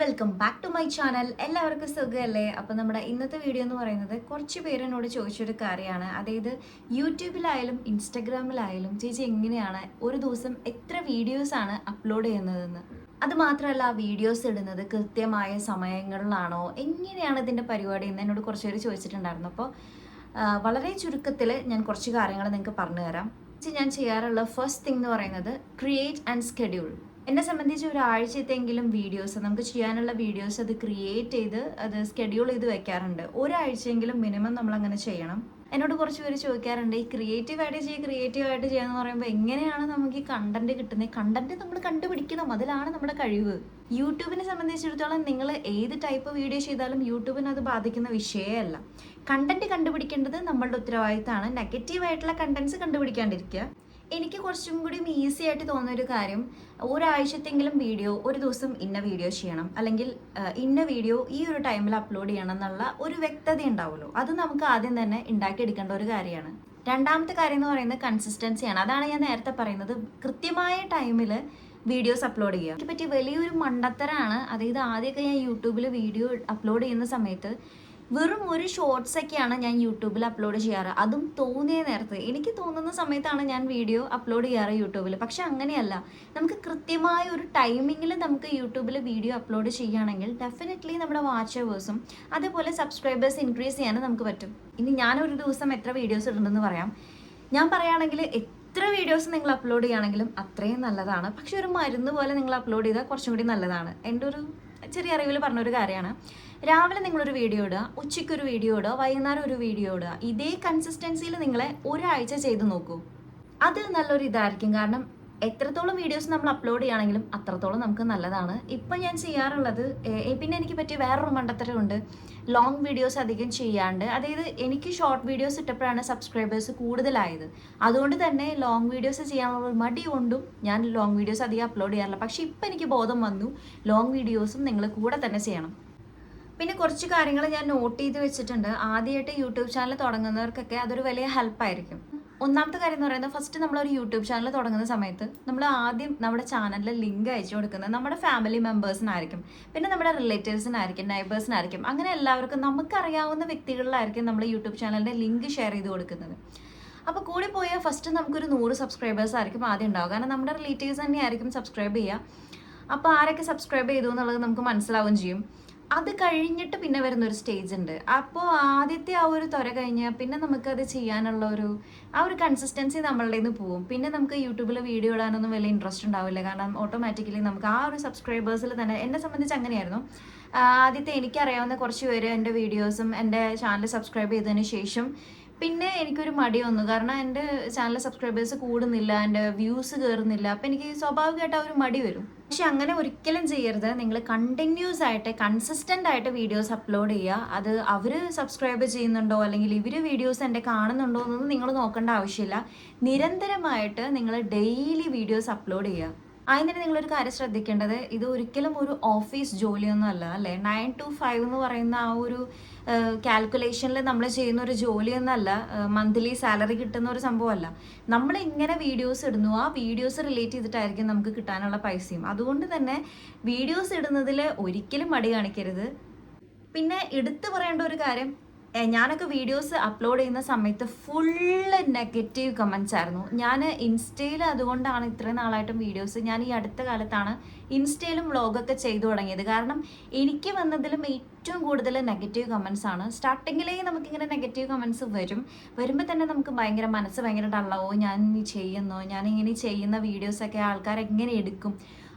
Welcome back to my channel എല്ലാവർക്കും സുഖമല്ലേ? അപ്പോൾ നമ്മുടെ ഇന്നത്തെ വീഡിയോ എന്ന് പറയുന്നത് കുറച്ച് പേര് എന്നോട് ചോദിച്ചൊരു കാര്യമാണ്. അതായത് യൂട്യൂബിലായാലും ഇൻസ്റ്റഗ്രാമിലായാലും ചേച്ചി എങ്ങനെയാണ് ഒരു ദിവസം എത്ര വീഡിയോസാണ് അപ്ലോഡ് ചെയ്യുന്നതെന്ന്? അത് മാത്രമല്ല വീഡിയോസ് ഇടുന്നത് കൃത്യമായ സമയങ്ങളിലാണോ? എങ്ങനെയാണ് ഇതിന്റെ പരിപാടി എന്ന് എന്നോട് കുറച്ച് പേര് ചോദിച്ചിട്ടുണ്ടായിരുന്നു. അപ്പോൾ വളരെ ചുരുക്കത്തിൽ ഞാൻ കുറച്ച് കാര്യങ്ങൾ നിങ്ങൾക്ക് പറഞ്ഞു തരാം. ഞാൻ ചെയ്യാറുള്ള ഫസ്റ്റ് തിങ് എന്ന് പറയുന്നത് ക്രിയേറ്റ് ആൻഡ് സ്കെഡ്യൂൾ എന്നെ സംബന്ധിച്ച് ഒരാഴ്ചത്തെങ്കിലും വീഡിയോസ് നമുക്ക് ചെയ്യാനുള്ള വീഡിയോസ് അത് ക്രിയേറ്റ് ചെയ്ത് അത് സ്കെഡ്യൂൾ ചെയ്ത് വെക്കാറുണ്ട്. ഒരാഴ്ചയെങ്കിലും മിനിമം നമ്മൾ അങ്ങനെ ചെയ്യണം. എന്നോട് കുറച്ച് പേര് ചോദിക്കാറുണ്ട് ഈ ക്രിയേറ്റീവ് ആയിട്ട് ചെയ്യുക ക്രിയേറ്റീവ് ആയിട്ട് ചെയ്യാന്ന് പറയുമ്പോൾ എങ്ങനെയാണ് നമുക്ക് ഈ കണ്ടന്റ് കിട്ടുന്നത് കണ്ടന്റ് നമ്മൾ കണ്ടുപിടിക്കണം അതിലാണ് നമ്മുടെ കഴിവ്. യൂട്യൂബിനെ സംബന്ധിച്ചിടത്തോളം നിങ്ങൾ ഏത് ടൈപ്പ് വീഡിയോ ചെയ്താലും യൂട്യൂബിന് അത് ബാധിക്കുന്ന വിഷയമല്ല. കണ്ടന്റ് കണ്ടുപിടിക്കേണ്ടത് നമ്മളുടെ ഉത്തരവാദിത്തമാണ്. നെഗറ്റീവ് ആയിട്ടുള്ള കണ്ടന്റ്സ് കണ്ടുപിടിക്കാണ്ടിരിക്കുക. എനിക്ക് കുറച്ചും കൂടി ഈസി ആയിട്ട് തോന്നുന്ന ഒരു കാര്യം ഒരാഴ്ചത്തെങ്കിലും വീഡിയോ ഒരു ദിവസം ഇന്ന വീഡിയോ ചെയ്യണം അല്ലെങ്കിൽ ഇന്ന വീഡിയോ ഈ ഒരു ടൈമിൽ അപ്ലോഡ് ചെയ്യണം എന്നുള്ള ഒരു വ്യക്തത ഉണ്ടാവുമല്ലോ. അത് നമുക്ക് ആദ്യം തന്നെ ഉണ്ടാക്കിയെടുക്കേണ്ട ഒരു കാര്യമാണ്. രണ്ടാമത്തെ കാര്യം എന്ന് പറയുന്നത് കൺസിസ്റ്റൻസിയാണ് അതാണ് ഞാൻ നേരത്തെ പറയുന്നത്. കൃത്യമായ ടൈമിൽ വീഡിയോസ് അപ്ലോഡ് ചെയ്യുക. പറ്റിയ വലിയൊരു മണ്ടത്തരാണ്. അതായത് ആദ്യമൊക്കെ ഞാൻ യൂട്യൂബിൽ വീഡിയോ അപ്ലോഡ് ചെയ്യുന്ന സമയത്ത് വെറും ഒരു ഷോർട്സ് ഒക്കെയാണ് ഞാൻ യൂട്യൂബിൽ അപ്ലോഡ് ചെയ്യാറ്. അതും തോന്നിയ നേരത്ത്. എനിക്ക് തോന്നുന്ന സമയത്താണ് ഞാൻ വീഡിയോ അപ്ലോഡ് ചെയ്യാറ് യൂട്യൂബിൽ. പക്ഷെ അങ്ങനെയല്ല. നമുക്ക് കൃത്യമായ ഒരു ടൈമിങ്ങിൽ നമുക്ക് യൂട്യൂബിൽ വീഡിയോ അപ്ലോഡ് ചെയ്യുകയാണെങ്കിൽ ഡെഫിനറ്റ്ലി നമ്മുടെ വാച്ചവേഴ്സും അതേപോലെ സബ്സ്ക്രൈബേഴ്സ് ഇൻക്രീസ് ചെയ്യാനും നമുക്ക് പറ്റും. ഇനി ഞാൻ ഒരു ദിവസം എത്ര വീഡിയോസ് ഇടുന്നെന്ന് പറയാം. ഞാൻ പറയുകയാണെങ്കിൽ എത്ര വീഡിയോസ് നിങ്ങൾ അപ്ലോഡ് ചെയ്യുകയാണെങ്കിലും അത്രയും നല്ലതാണ്. പക്ഷെ ഒരു മരുന്ന് പോലെ നിങ്ങൾ അപ്ലോഡ് ചെയ്താൽ കുറച്ചും കൂടി നല്ലതാണ്. എന്റെ ഒരു ചെറിയ അറിവിൽ പറഞ്ഞൊരു കാര്യമാണ്. രാവിലെ നിങ്ങളൊരു വീഡിയോ ഇടുക ഉച്ചയ്ക്ക് ഒരു വീഡിയോ ഇടുക വൈകുന്നേരം ഒരു വീഡിയോ ഇടുക ഇതേ കൺസിസ്റ്റൻസിയിൽ നിങ്ങളെ ഒരാഴ്ച ചെയ്ത് നോക്കൂ. അത് നല്ലൊരു ഇതായിരിക്കും കാരണം എത്രത്തോളം വീഡിയോസ് നമ്മൾ അപ്ലോഡ് ചെയ്യുകയാണെങ്കിലും അത്രത്തോളം നമുക്ക് നല്ലതാണ്. ഇപ്പം ഞാൻ ചെയ്യാറുള്ളത് പിന്നെ എനിക്ക് പറ്റിയ വേറൊരു മണ്ടത്തരമുണ്ട്. ലോങ് വീഡിയോസ് അധികം ചെയ്യാണ്ട് അതായത് എനിക്ക് ഷോർട്ട് വീഡിയോസ് ഇട്ടപ്പോഴാണ് സബ്സ്ക്രൈബേഴ്സ് കൂടുതലായത്. അതുകൊണ്ട് തന്നെ ലോങ് വീഡിയോസ് ചെയ്യാനുള്ള ഒരു മടി കൊണ്ടും ഞാൻ ലോങ് വീഡിയോസ് അധികം അപ്ലോഡ് ചെയ്യാറില്ല. പക്ഷേ ഇപ്പം എനിക്ക് ബോധം വന്നു ലോങ് വീഡിയോസും നിങ്ങൾ കൂടെ തന്നെ ചെയ്യണം. പിന്നെ കുറച്ച് കാര്യങ്ങൾ ഞാൻ നോട്ട് ചെയ്ത് വെച്ചിട്ടുണ്ട്. ആദ്യമായിട്ട് യൂട്യൂബ് ചാനൽ തുടങ്ങുന്നവർക്കൊക്കെ അതൊരു വലിയ ഹെൽപ്പായിരിക്കും ഒന്നാമത്തെ കാര്യം എന്ന് പറയുന്നത് ഫസ്റ്റ് നമ്മൾ ഒരു യൂട്യൂബ് ചാനൽ തുടങ്ങുന്ന സമയത്ത് നമ്മൾ ആദ്യം നമ്മുടെ ചാനലിൽ ലിങ്ക് അയച്ചു കൊടുക്കുന്നത് നമ്മുടെ ഫാമിലി മെമ്പേഴ്സിനായിരിക്കും പിന്നെ നമ്മുടെ റിലേറ്റീവ്സിനായിരിക്കും നൈബേഴ്സിനായിരിക്കും അങ്ങനെ എല്ലാവർക്കും നമുക്കറിയാവുന്ന വ്യക്തികളിലായിരിക്കും നമ്മൾ യൂട്യൂബ് ചാനലിന്റെ ലിങ്ക് ഷെയർ ചെയ്ത് കൊടുക്കുന്നത്. അപ്പോൾ കൂടി പോയാൽ ഫസ്റ്റ് നമുക്കൊരു നൂറ് സബ്സ്ക്രൈബേഴ്സ് ആയിരിക്കും ആദ്യം ഉണ്ടാവുക. കാരണം നമ്മുടെ റിലേറ്റീവ്സ് തന്നെയായിരിക്കും സബ്സ്ക്രൈബ് ചെയ്യുക. അപ്പോൾ ആരൊക്കെ സബ്സ്ക്രൈബ് ചെയ്തു എന്നുള്ളത് നമുക്ക് മനസ്സിലാവുകയും ചെയ്യും. അത് കഴിഞ്ഞിട്ട് പിന്നെ വരുന്ന ഒരു സ്റ്റേജ് ഉണ്ട്. അപ്പോൾ ആദ്യത്തെ ആ ഒരു ത്വര കഴിഞ്ഞാൽ പിന്നെ നമുക്കത് ചെയ്യാനുള്ള ഒരു ആ ഒരു കൺസിസ്റ്റൻസി നമ്മളുടെ നിന്ന് പോവും. പിന്നെ നമുക്ക് യൂട്യൂബിൽ വീഡിയോ ഇടാനൊന്നും വലിയ ഇൻട്രസ്റ്റ് ഉണ്ടാവില്ല. കാരണം ഓട്ടോമാറ്റിക്കലി നമുക്ക് ആ ഒരു സബ്സ്ക്രൈബേഴ്സിൽ തന്നെ എന്നെ സംബന്ധിച്ച് അങ്ങനെയായിരുന്നു. ആദ്യത്തെ എനിക്കറിയാവുന്ന കുറച്ച് പേര് എന്റെ വീഡിയോസും എന്റെ ചാനൽ സബ്സ്ക്രൈബ് ചെയ്തതിന് ശേഷം പിന്നെ എനിക്കൊരു മടി വന്നു. കാരണം എന്റെ ചാനൽ സബ്സ്ക്രൈബേഴ്സ് കൂടുന്നില്ല എന്റെ വ്യൂസ് കയറുന്നില്ല അപ്പം എനിക്ക് സ്വാഭാവികമായിട്ട് ആ ഒരു മടി വരും. പക്ഷെ അങ്ങനെ ഒരിക്കലും ചെയ്യരുത്. നിങ്ങൾ കണ്ടിന്യൂസ് ആയിട്ട് കൺസിസ്റ്റന്റ് ആയിട്ട് വീഡിയോസ് അപ്ലോഡ് ചെയ്യുക. അത് അവർ സബ്സ്ക്രൈബ് ചെയ്യുന്നുണ്ടോ അല്ലെങ്കിൽ ഇവർ വീഡിയോസ് എന്റെ കാണുന്നുണ്ടോ എന്നൊന്നും നിങ്ങൾ നോക്കേണ്ട ആവശ്യമില്ല. നിരന്തരമായിട്ട് നിങ്ങൾ ഡെയിലി വീഡിയോസ് അപ്ലോഡ് ചെയ്യുക. അതിന് നിങ്ങളൊരു കാര്യം ശ്രദ്ധിക്കേണ്ടത് ഇത് ഒരിക്കലും ഒരു ഓഫീസ് ജോലിയൊന്നും അല്ല അല്ലേ? നയൻ ടു ഫൈവ് എന്ന് പറയുന്ന ആ ഒരു കാൽക്കുലേഷനിൽ നമ്മൾ ചെയ്യുന്ന ഒരു ജോലിയൊന്നല്ല മന്ത്ലി സാലറി കിട്ടുന്ന ഒരു സംഭവമല്ല. നമ്മൾ ഇങ്ങനെ വീഡിയോസ് ഇടുന്നു ആ വീഡിയോസ് റിലേറ്റ് ചെയ്തിട്ടായിരിക്കും നമുക്ക് കിട്ടാനുള്ള പൈസയും. അതുകൊണ്ട് തന്നെ വീഡിയോസ് ഇടുന്നതിൽ ഒരിക്കലും മടി കാണിക്കരുത്. പിന്നെ എടുത്തു പറയേണ്ട ഒരു കാര്യം ഞാനൊക്കെ വീഡിയോസ് അപ്ലോഡ് ചെയ്യുന്ന സമയത്ത് ഫുള്ള് നെഗറ്റീവ് കമൻസ് ആയിരുന്നു. ഞാൻ ഇൻസ്റ്റയിൽ അതുകൊണ്ടാണ് ഇത്രയും നാളായിട്ടും വീഡിയോസ് ഞാൻ ഈ അടുത്ത കാലത്താണ് ഇൻസ്റ്റയിലും വ്ളോഗൊക്കെ ചെയ്തു തുടങ്ങിയത്. കാരണം എനിക്ക് വന്നതിലും ഏറ്റവും കൂടുതൽ നെഗറ്റീവ് കമൻസ് ആണ്. സ്റ്റാർട്ടിങ്ങിലേ നമുക്കിങ്ങനെ നെഗറ്റീവ് കമൻസ് വരും. വരുമ്പോൾ തന്നെ നമുക്ക് ഭയങ്കര മനസ്സ് ഭയങ്കര ഡള്ളാവോ ഞാൻ ഇനി ചെയ്യുന്നോ? ഞാൻ ഇങ്ങനെ ചെയ്യുന്ന വീഡിയോസൊക്കെ ആൾക്കാർ എങ്ങനെ എടുക്കും?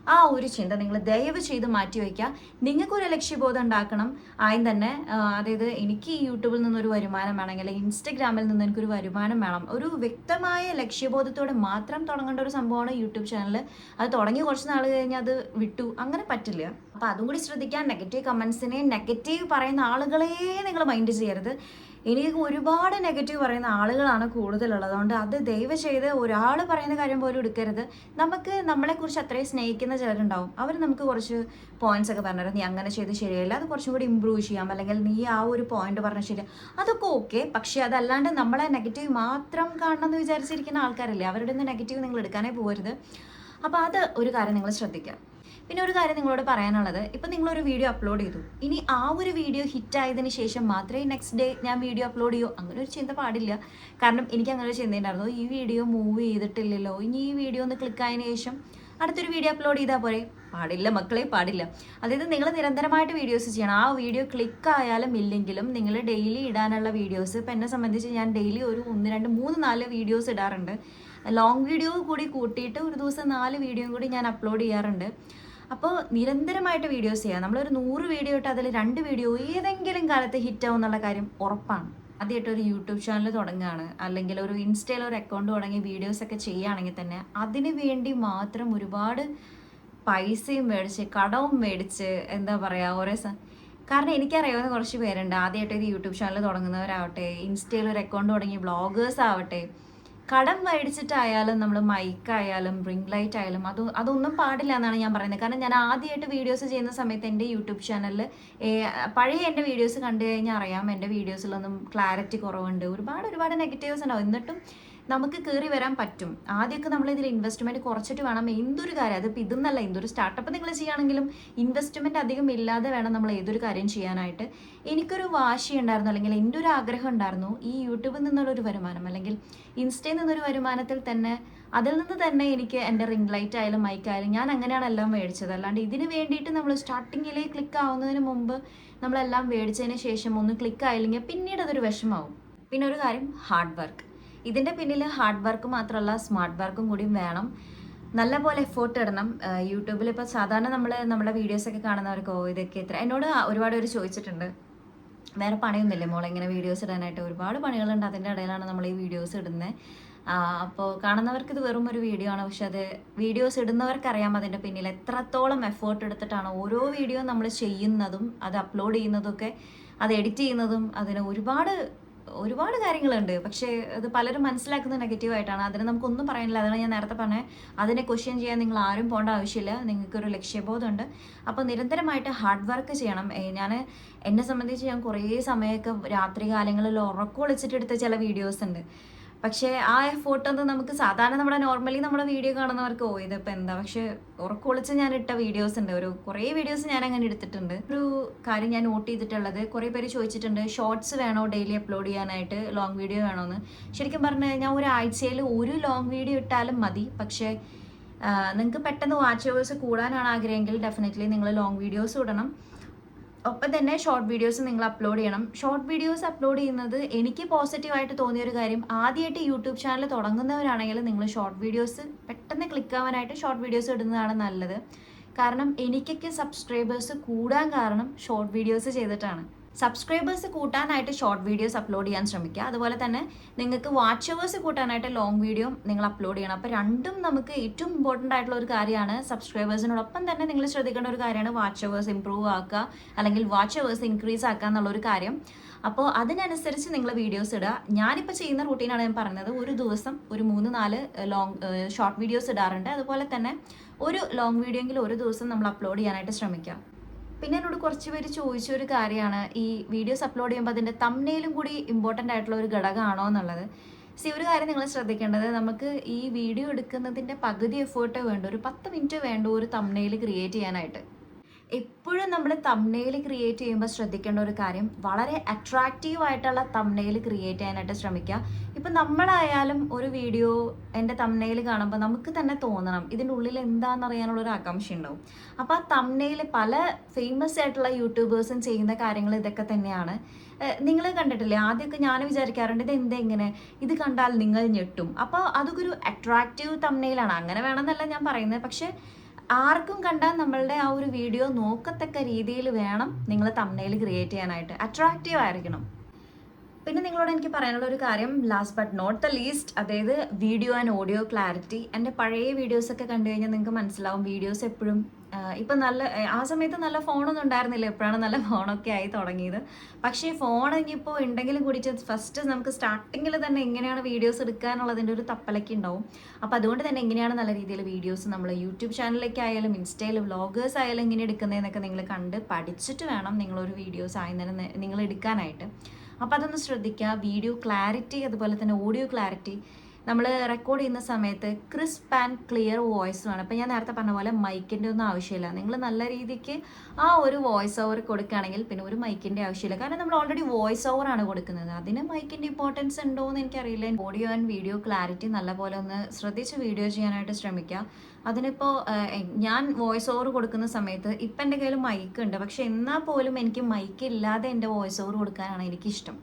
ആ ഒരു ചിന്ത നിങ്ങൾ ദയവ് ചെയ്ത് മാറ്റി വയ്ക്കുക. നിങ്ങൾക്കൊരു ലക്ഷ്യബോധം ഉണ്ടാക്കണം. ആദ്യം തന്നെ അതായത് എനിക്ക് യൂട്യൂബിൽ നിന്നൊരു വരുമാനം വേണം അല്ലെങ്കിൽ ഇൻസ്റ്റഗ്രാമിൽ നിന്ന് എനിക്കൊരു വരുമാനം വേണം. ഒരു വ്യക്തമായ ലക്ഷ്യബോധത്തോടെ മാത്രം തുടങ്ങേണ്ട ഒരു സംഭവമാണ് യൂട്യൂബ് ചാനൽ അത് തുടങ്ങി കുറച്ച് നാൾ കഴിഞ്ഞ് അത് വിട്ടു. അങ്ങനെ പറ്റില്ല. അപ്പോൾ അതും കൂടി ശ്രദ്ധിക്കാൻ നെഗറ്റീവ് കമൻസിനെ നെഗറ്റീവ് പറയുന്ന ആളുകളെ നിങ്ങൾ മൈൻഡ് ചെയ്യരുത്. എനിക്ക് ഒരുപാട് നെഗറ്റീവ് പറയുന്ന ആളുകളാണ് കൂടുതലുള്ളത്. അതുകൊണ്ട് അത് ദയവ് ചെയ്ത് ഒരാൾ പറയുന്ന കാര്യം പോലും എടുക്കരുത്. നമുക്ക് നമ്മളെക്കുറിച്ച് അത്രയും സ്നേഹിക്കുന്ന ചിലരുണ്ടാവും. അവർ നമുക്ക് കുറച്ച് പോയിന്റ്സ് ഒക്കെ പറഞ്ഞുതരും. നീ അങ്ങനെ ചെയ്ത് ശരിയല്ല അത് കുറച്ചും കൂടി ഇമ്പ്രൂവ് ചെയ്യാം. അല്ലെങ്കിൽ നീ ആ ഒരു പോയിന്റ് പറഞ്ഞ ശരി അതൊക്കെ ഓക്കെ പക്ഷേ അതല്ലാണ്ട് നമ്മളെ നെഗറ്റീവ് മാത്രം കാണണം എന്ന് വിചാരിച്ചിരിക്കുന്ന ആൾക്കാരല്ലേ? അവരുടെ നിന്ന് നെഗറ്റീവ് നിങ്ങൾ എടുക്കാനേ പോകരുത്. അപ്പോൾ അത് ഒരു കാര്യം നിങ്ങൾ ശ്രദ്ധിക്കുക. പിന്നെ ഒരു കാര്യം നിങ്ങളോട് പറയാനുള്ളത്. ഇപ്പം നിങ്ങളൊരു വീഡിയോ അപ്ലോഡ് ചെയ്തു. ഇനി ആ ഒരു വീഡിയോ ഹിറ്റ് ആയതിനു ശേഷം മാത്രമേ നെക്സ്റ്റ് ഡേ ഞാൻ വീഡിയോ അപ്ലോഡ് ചെയ്യൂ. അങ്ങനെ ഒരു ചിന്ത പാടില്ല. കാരണം എനിക്ക് അങ്ങനെ ഒരു ചിന്തയുണ്ടായിരുന്നു ഈ വീഡിയോ മൂവ് ചെയ്തിട്ടില്ലല്ലോ. ഇനി ഈ വീഡിയോ ഒന്ന് ക്ലിക്ക് ആയതിനു ശേഷം അടുത്തൊരു വീഡിയോ അപ്ലോഡ് ചെയ്താൽ പോരെ. പാടില്ല മക്കളെ പാടില്ല. അതായത് നിങ്ങൾ നിരന്തരമായിട്ട് വീഡിയോസ് ചെയ്യണം. ആ വീഡിയോ ക്ലിക്ക് ആയാലും ഇല്ലെങ്കിലും നിങ്ങൾ ഡെയിലി ഇടാനുള്ള വീഡിയോസ് ഇപ്പം എന്നെ സംബന്ധിച്ച് ഞാൻ ഡെയിലി ഒരു ഒന്ന് രണ്ട് മൂന്ന് നാല് വീഡിയോസ് ഇടാറുണ്ട്. ലോങ് വീഡിയോ കൂടി കൂട്ടിയിട്ട് ഒരു ദിവസം നാല് വീഡിയോയും കൂടി ഞാൻ അപ്ലോഡ് ചെയ്യാറുണ്ട്. അപ്പോൾ നിരന്തരമായിട്ട് വീഡിയോസ് ചെയ്യുക നമ്മളൊരു നൂറ് വീഡിയോ ഇട്ട് അതിൽ രണ്ട് വീഡിയോ ഏതെങ്കിലും കാലത്ത് ഹിറ്റ് ആവും എന്നുള്ള കാര്യം ഉറപ്പാണ്. ആദ്യമായിട്ട് ഒരു യൂട്യൂബ് ചാനൽ തുടങ്ങുകയാണ്. അല്ലെങ്കിൽ ഒരു ഇൻസ്റ്റയിൽ ഒരു അക്കൗണ്ട് തുടങ്ങി വീഡിയോസൊക്കെ ചെയ്യുകയാണെങ്കിൽ തന്നെ അതിന് വേണ്ടി മാത്രം ഒരുപാട് പൈസയും മേടിച്ച് കടവും മേടിച്ച് എന്താ പറയുക ഓരോ കാരണം എനിക്കറിയാവുന്ന കുറച്ച് പേരുണ്ട്. ആദ്യമായിട്ട് ഒരു യൂട്യൂബ് ചാനൽ തുടങ്ങുന്നവരാവട്ടെ ഇൻസ്റ്റയിൽ ഒരു അക്കൗണ്ട് തുടങ്ങി ബ്ലോഗേഴ്സ് ആവട്ടെ കടം മേടിച്ചിട്ടായാലും നമ്മൾ മൈക്കായാലും റിംഗ് ലൈറ്റ് ആയാലും അത് അതൊന്നും പാടില്ല എന്നാണ് ഞാൻ പറയുന്നത്. കാരണം ഞാൻ ആദ്യമായിട്ട് വീഡിയോസ് ചെയ്യുന്ന സമയത്ത് എന്റെ യൂട്യൂബ് ചാനലിൽ പഴയ എന്റെ വീഡിയോസ് കണ്ടു കഴിഞ്ഞാൽ അറിയാം എന്റെ വീഡിയോസിലൊന്നും ക്ലാരിറ്റി കുറവുണ്ട്. ഒരുപാട് ഒരുപാട് നെഗറ്റീവ്സ് ഉണ്ടാവും. എന്നിട്ടും നമുക്ക് കയറി വരാൻ പറ്റും. ആദ്യമൊക്കെ നമ്മൾ ഇതിൽ ഇൻവെസ്റ്റ്മെന്റ് കുറച്ചിട്ട് വേണം. എന്തൊരു കാര്യം അതിപ്പോൾ ഇതെന്നല്ല എന്തൊരു സ്റ്റാർട്ടപ്പ് നിങ്ങൾ ചെയ്യുകയാണെങ്കിലും ഇൻവെസ്റ്റ്മെന്റ് അധികം ഇല്ലാതെ വേണം നമ്മൾ ഏതൊരു കാര്യം ചെയ്യാനായിട്ട്. എനിക്കൊരു വാശി ഉണ്ടായിരുന്നു അല്ലെങ്കിൽ എന്റെ ഒരു ആഗ്രഹം ഉണ്ടായിരുന്നു ഈ യൂട്യൂബിൽ നിന്നുള്ള ഒരു വരുമാനം അല്ലെങ്കിൽ ഇൻസ്റ്റയിൽ നിന്നൊരു വരുമാനത്തിൽ തന്നെ അതിൽ നിന്ന് തന്നെ എനിക്ക് എന്റെ റിംഗ് ലൈറ്റ് ആയാലും മൈക്ക് ആയാലും ഞാൻ അങ്ങനെയാണ് എല്ലാം മേടിച്ചത്. അല്ലാണ്ട് ഇതിന് വേണ്ടിയിട്ട് നമ്മൾ സ്റ്റാർട്ടിങ്ങിലേ ക്ലിക്ക് ആവുന്നതിന് മുമ്പ് നമ്മളെല്ലാം മേടിച്ചതിന് ശേഷം ഒന്ന് ക്ലിക്ക് ആയില്ലെങ്കിൽ പിന്നീട് അതൊരു വിഷമാവും പിന്നെ ഒരു കാര്യം ഹാർഡ് വർക്ക് ഇതിന്റെ പിന്നിൽ ഹാർഡ് വർക്ക് മാത്രമല്ല സ്മാർട്ട് വർക്കും കൂടി വേണം. നല്ല പോലെ എഫേർട്ട് ഇടണം. യൂട്യൂബിൽ ഇപ്പോൾ സാധാരണ നമ്മൾ നമ്മുടെ വീഡിയോസ് ഒക്കെ കാണുന്നവർക്ക് ഓ ഇതൊക്കെ എത്ര എന്നോട് ഒരുപാട് പേര് ചോദിച്ചിട്ടുണ്ട്. വേറെ പണിയൊന്നുമില്ലേ മോളെ? ഇങ്ങനെ വീഡിയോസ് ഇടാനായിട്ട് ഒരുപാട് പണികളുണ്ട്. അതിന്റെ ഇടയിലാണ് നമ്മൾ ഈ വീഡിയോസ് ഇടുന്നത് അപ്പോൾ കാണുന്നവർക്ക് ഇത് വെറും ഒരു വീഡിയോ ആണ്. പക്ഷെ അത് വീഡിയോസ് ഇടുന്നവർക്കറിയാം അതിന്റെ പിന്നിൽ എത്രത്തോളം എഫേർട്ട് എടുത്തിട്ടാണ് ഓരോ വീഡിയോ നമ്മൾ ചെയ്യുന്നതും അത് അപ്ലോഡ് ചെയ്യുന്നതൊക്കെ അത് എഡിറ്റ് ചെയ്യുന്നതും അതിന് ഒരുപാട് ഒരുപാട് കാര്യങ്ങളുണ്ട്. പക്ഷേ അത് പലരും മനസ്സിലാക്കുന്നത് നെഗറ്റീവായിട്ടാണ്. അതിന് നമുക്കൊന്നും പറയാനില്ല. അതാണ് ഞാൻ നേരത്തെ പറഞ്ഞത് അതിനെ ക്വസ്റ്റ്യൻ ചെയ്യാൻ നിങ്ങൾ ആരും പോകേണ്ട ആവശ്യമില്ല. നിങ്ങൾക്കൊരു ലക്ഷ്യബോധമുണ്ട്. അപ്പോൾ നിരന്തരമായിട്ട് ഹാർഡ് വർക്ക് ചെയ്യണം. ഞാൻ എന്നെ സംബന്ധിച്ച് ഞാൻ കുറേ സമയമൊക്കെ രാത്രി കാലങ്ങളിൽ ഉറക്കം ഒളിച്ചിട്ടെടുത്ത ചില വീഡിയോസ് ഉണ്ട്. പക്ഷേ ആ എഫോർട്ടൊന്നും നമുക്ക് സാധാരണ നമ്മുടെ നോർമലി നമ്മുടെ വീഡിയോ കാണുന്നവർക്ക് ഓ ഇതിപ്പോൾ എന്താ? പക്ഷേ ഉറക്കൊളിച്ച് ഞാൻ ഇട്ട വീഡിയോസ് ഉണ്ട്. ഒരു കുറേ വീഡിയോസ് ഞാൻ അങ്ങനെ എടുത്തിട്ടുണ്ട്. ഒരു കാര്യം ഞാൻ നോട്ട് ചെയ്തിട്ടുള്ളത് കുറേ പേര് ചോദിച്ചിട്ടുണ്ട് ഷോർട്സ് വേണോ ഡെയിലി അപ്ലോഡ് ചെയ്യാനായിട്ട്? ലോങ് വീഡിയോ വേണോന്ന്? ശരിക്കും പറഞ്ഞു കഴിഞ്ഞാൽ ഒരാഴ്ചയിൽ ഒരു ലോങ് വീഡിയോ ഇട്ടാലും മതി. പക്ഷേ നിങ്ങൾക്ക് പെട്ടെന്ന് വാച്ച് അവേഴ്സ് കൂടാനാണ് ആഗ്രഹമെങ്കിൽ ഡെഫിനറ്റ്ലി നിങ്ങൾ ലോങ് വീഡിയോസ് ഇടണം. ഒപ്പം തന്നെ ഷോർട്ട് വീഡിയോസ് നിങ്ങൾ അപ്ലോഡ് ചെയ്യണം. ഷോർട്ട് വീഡിയോസ് അപ്ലോഡ് ചെയ്യുന്നത് എനിക്ക് പോസിറ്റീവായിട്ട് തോന്നിയ ഒരു കാര്യം ആദ്യമായിട്ട് യൂട്യൂബ് ചാനൽ തുടങ്ങുന്നവരാണെങ്കിൽ നിങ്ങൾ ഷോർട്ട് വീഡിയോസ് പെട്ടെന്ന് ക്ലിക്ക് ആവാനായിട്ട് ഷോർട്ട് വീഡിയോസ് ഇടുന്നതാണ് നല്ലത്. കാരണം എനിക്കൊക്കെ സബ്സ്ക്രൈബേഴ്സ് കൂടാൻ കാരണം ഷോർട്ട് വീഡിയോസ് ചെയ്തിട്ടാണ്. സബ്സ്ക്രൈബേഴ്സ് കൂട്ടാനായിട്ട് ഷോർട്ട് വീഡിയോസ് അപ്ലോഡ് ചെയ്യാൻ ശ്രമിക്കുക. അതുപോലെ തന്നെ നിങ്ങൾക്ക് വാച്ച് അവേഴ്സ് കൂട്ടാനായിട്ട് ലോങ് വീഡിയോ നിങ്ങൾ അപ്ലോഡ് ചെയ്യണം. അപ്പോൾ രണ്ടും നമുക്ക് ഏറ്റവും ഇമ്പോർട്ടന്റ് ആയിട്ടുള്ള ഒരു കാര്യമാണ് സബ്സ്ക്രൈബേഴ്സിനോടൊപ്പം തന്നെ നിങ്ങൾ ശ്രദ്ധിക്കേണ്ട ഒരു കാര്യമാണ് വാച്ച് അവേഴ്സ് ഇമ്പ്രൂവ് ആക്കുക അല്ലെങ്കിൽ വാച്ച് അവേഴ്സ് ഇൻക്രീസ് ആക്കുക എന്നുള്ളൊരു കാര്യം. അപ്പോൾ അതിനനുസരിച്ച് നിങ്ങൾ വീഡിയോസ് ഇടുക. ഞാനിപ്പോൾ ചെയ്യുന്ന റൂട്ടീനാണ് ഞാൻ പറഞ്ഞത്. ഒരു ദിവസം ഒരു മൂന്ന് നാല് ലോങ് ഷോർട്ട് വീഡിയോസ് ഇടാറുണ്ട്. അതുപോലെ തന്നെ ഒരു ലോങ് വീഡിയോ എങ്കിലും ഒരു ദിവസം നമ്മൾ അപ്ലോഡ് ചെയ്യാനായിട്ട് ശ്രമിക്കുക. പിന്നെ എന്നോട് കുറച്ച് പേര് ചോദിച്ച ഒരു കാര്യമാണ്. ഈ വീഡിയോസ് അപ്ലോഡ് ചെയ്യുമ്പോൾ അതിന്റെ തമ്മനയിലും കൂടി ഇമ്പോർട്ടന്റ് ആയിട്ടുള്ള ഒരു ഘടകമാണോ എന്നുള്ളത്. സി ഒരു കാര്യം നിങ്ങൾ ശ്രദ്ധിക്കേണ്ടത്. നമുക്ക് ഈ വീഡിയോ എടുക്കുന്നതിന്റെ പകുതി എഫേർട്ട് വേണ്ട. ഒരു പത്ത് മിനിറ്റ് വേണ്ട ഒരു തമ്മനയിൽ ക്രിയേറ്റ് ചെയ്യാനായിട്ട്. എപ്പോഴും നമ്മൾ തമ്മനയിൽ ക്രിയേറ്റ് ചെയ്യുമ്പോൾ ശ്രദ്ധിക്കേണ്ട ഒരു കാര്യം വളരെ അട്രാക്റ്റീവ് ആയിട്ടുള്ള തമ്മനയിൽ ക്രിയേറ്റ് ചെയ്യാനായിട്ട് ശ്രമിക്കുക. ഇപ്പം നമ്മളായാലും ഒരു വീഡിയോ എന്റെ തമ്മനയിൽ കാണുമ്പോൾ നമുക്ക് തന്നെ തോന്നണം ഇതിന്റെ ഉള്ളിൽ എന്താണെന്ന് അറിയാനുള്ള ഒരു ആകാംക്ഷ ഉണ്ടാവും. അപ്പോൾ ആ തമ്മനയിൽ പല ഫേമസ് ആയിട്ടുള്ള യൂട്യൂബേഴ്സും ചെയ്യുന്ന കാര്യങ്ങൾ ഇതൊക്കെ തന്നെയാണ്. നിങ്ങൾ കണ്ടിട്ടില്ലേ? ആദ്യമൊക്കെ ഞാൻ വിചാരിക്കാറുണ്ട് ഇത് എന്താ ഇങ്ങനെ? ഇത് കണ്ടാൽ നിങ്ങൾ ഞെട്ടും. അപ്പോൾ അതൊക്കെ ഒരു അട്രാക്റ്റീവ് തമ്മനയിലാണ് അങ്ങനെ വേണമെന്നല്ല ഞാൻ പറയുന്നത്. പക്ഷേ ആർക്കും കണ്ടാൽ നമ്മളുടെ ആ ഒരു വീഡിയോ നോക്കത്തക്ക രീതിയിൽ വേണം നിങ്ങൾ തമ്മനയിൽ ക്രിയേറ്റ് ചെയ്യാനായിട്ട്. അട്രാക്റ്റീവ് ആയിരിക്കണം. പിന്നെ നിങ്ങളോട് എനിക്ക് പറയാനുള്ള ഒരു കാര്യം last but not the least അതായത് വീഡിയോ ആൻഡ് ഓഡിയോ ക്ലാരിറ്റി എന്റെ പഴയ വീഡിയോസ് ഒക്കെ കണ്ടു കഴിഞ്ഞാൽ നിങ്ങൾക്ക് മനസ്സിലാവും വീഡിയോസ് എപ്പോഴും ഇപ്പം നല്ല ആ സമയത്ത് നല്ല ഫോണൊന്നും ഉണ്ടായിരുന്നില്ല. എപ്പോഴാണ് നല്ല ഫോണൊക്കെ ആയി തുടങ്ങിയത്. പക്ഷേ ഫോൺ ഇനിയിപ്പോൾ ഉണ്ടെങ്കിലും കൂടിയിട്ട് ഫസ്റ്റ് നമുക്ക് സ്റ്റാർട്ടിങ്ങിൽ തന്നെ എങ്ങനെയാണ് വീഡിയോസ് എടുക്കാനുള്ളതിന്റെ ഒരു തപ്പലൊക്കെ ഉണ്ടാവും. അപ്പോൾ അതുകൊണ്ട് തന്നെ എങ്ങനെയാണ് നല്ല രീതിയിൽ വീഡിയോസ് നമ്മൾ യൂട്യൂബ് ചാനലിലേക്ക് ആയാലും ഇൻസ്റ്റയിൽ വ്ളോഗേഴ്സ് ആയാലും എങ്ങനെ എടുക്കുന്നതെന്നൊക്കെ നിങ്ങൾ കണ്ട് പഠിച്ചിട്ട് വേണം നിങ്ങളൊരു വീഡിയോസ് ആയി നിങ്ങൾ എടുക്കാനായിട്ട്. അപ്പോൾ അതൊന്ന് ശ്രദ്ധിക്കുക വീഡിയോ ക്ലാരിറ്റി അതുപോലെ തന്നെ ഓഡിയോ ക്ലാരിറ്റി നമ്മൾ റെക്കോർഡ് ചെയ്യുന്ന സമയത്ത് ക്രിസ്പ് ആൻഡ് ക്ലിയർ വോയിസ് വേണം അപ്പം ഞാൻ നേരത്തെ പറഞ്ഞ പോലെ മൈക്കിന്റെ ഒന്നും ആവശ്യമില്ല. നിങ്ങൾ നല്ല രീതിക്ക് ആ ഒരു വോയിസ് ഓവർ കൊടുക്കുകയാണെങ്കിൽ പിന്നെ ഒരു മൈക്കിന്റെ ആവശ്യമില്ല. കാരണം നമ്മൾ ഓൾറെഡി വോയിസ് ഓവർ ആണ് കൊടുക്കുന്നത്. അതിന് മൈക്കിന്റെ ഇമ്പോർട്ടൻസ് ഉണ്ടോ എന്ന് എനിക്കറിയില്ല. ഓഡിയോ ആൻഡ് വീഡിയോ ക്ലാരിറ്റി നല്ലപോലെ ഒന്ന് ശ്രദ്ധിച്ച് വീഡിയോ ചെയ്യാനായിട്ട് ശ്രമിക്കുക. അതിനിപ്പോൾ ഞാൻ വോയിസ് ഓവർ കൊടുക്കുന്ന സമയത്ത് ഇപ്പം എന്റെ കയ്യിൽ മൈക്ക് ഉണ്ട്. പക്ഷെ എന്നാൽ പോലും എനിക്ക് മൈക്ക് ഇല്ലാതെ എന്റെ വോയിസ് ഓവർ കൊടുക്കാനാണ് എനിക്കിഷ്ടം.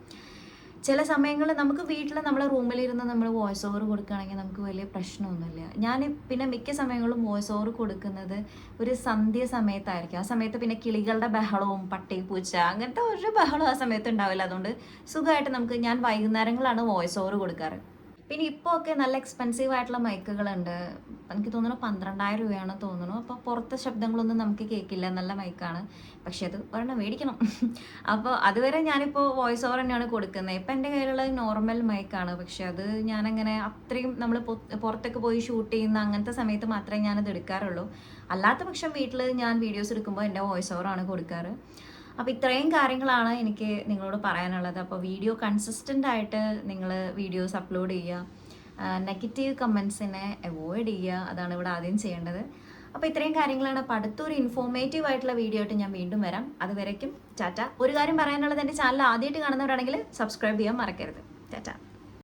ചില സമയങ്ങളിൽ നമുക്ക് വീട്ടിൽ നമ്മളെ റൂമിലിരുന്ന് നമ്മൾ വോയിസ് ഓവർ കൊടുക്കുകയാണെങ്കിൽ നമുക്ക് വലിയ പ്രശ്നമൊന്നുമില്ല. ഞാൻ പിന്നെ മിക്ക സമയങ്ങളും വോയിസ് ഓവർ കൊടുക്കുന്നത് ഒരു സന്ധ്യ സമയത്തായിരിക്കും. ആ സമയത്ത് പിന്നെ കിളികളുടെ ബഹളവും പട്ടി പൂച്ച അങ്ങനത്തെ ഒരു ബഹളവും ആ സമയത്ത് ഉണ്ടാവില്ല. അതുകൊണ്ട് സുഖമായിട്ട് നമുക്ക് ഞാൻ വൈകുന്നേരങ്ങളാണ് വോയിസ് ഓവർ കൊടുക്കാറ്. പിന്നെ ഇപ്പോൾ ഒക്കെ നല്ല എക്സ്പെൻസീവ് ആയിട്ടുള്ള മൈക്കുകളുണ്ട് എനിക്ക് തോന്നുന്നു പന്ത്രണ്ടായിരം രൂപയാണ് തോന്നുന്നു. അപ്പോൾ പുറത്തെ ശബ്ദങ്ങളൊന്നും നമുക്ക് കേൾക്കില്ല. നല്ല മൈക്കാണ് പക്ഷെ അത് ഒരെണ്ണം മേടിക്കണം. അപ്പോൾ അതുവരെ ഞാനിപ്പോൾ വോയിസ് ഓവർ തന്നെയാണ് കൊടുക്കുന്നത്. ഇപ്പം എന്റെ കയ്യിലുള്ള നോർമൽ മൈക്കാണ് പക്ഷെ അത് ഞാനങ്ങനെ അത്രയും നമ്മൾ പുറത്തൊക്കെ പോയി ഷൂട്ട് ചെയ്യുന്ന അങ്ങനത്തെ സമയത്ത് മാത്രമേ ഞാനത് എടുക്കാറുള്ളൂ. അല്ലാത്ത പക്ഷം വീട്ടിൽ ഞാൻ വീഡിയോസ് എടുക്കുമ്പോൾ എന്റെ വോയിസ് ഓവറാണ് കൊടുക്കാറ്. അപ്പോൾ ഇത്രയും കാര്യങ്ങളാണ് എനിക്ക് നിങ്ങളോട് പറയാനുള്ളത്. അപ്പോൾ വീഡിയോ കൺസിസ്റ്റന്റ് ആയിട്ട് നിങ്ങൾ വീഡിയോസ് അപ്ലോഡ് ചെയ്യുക. നെഗറ്റീവ് കമൻസിനെ അവോയ്ഡ് ചെയ്യുക. അതാണ് ഇവിടെ ആദ്യം ചെയ്യേണ്ടത്. അപ്പോൾ ഇത്രയും കാര്യങ്ങളാണ്. അപ്പോൾ അടുത്തൊരു ഇൻഫോർമേറ്റീവ് ആയിട്ടുള്ള വീഡിയോ ആയിട്ട് ഞാൻ വീണ്ടും വരാം. അതുവരയ്ക്കും ടാറ്റ. ഒരു കാര്യം പറയാനുള്ളത് എന്റെ ചാനൽ ആദ്യമായിട്ട് കാണുന്നവരാണെങ്കിൽ സബ്സ്ക്രൈബ് ചെയ്യാൻ മറക്കരുത്. ടാറ്റ.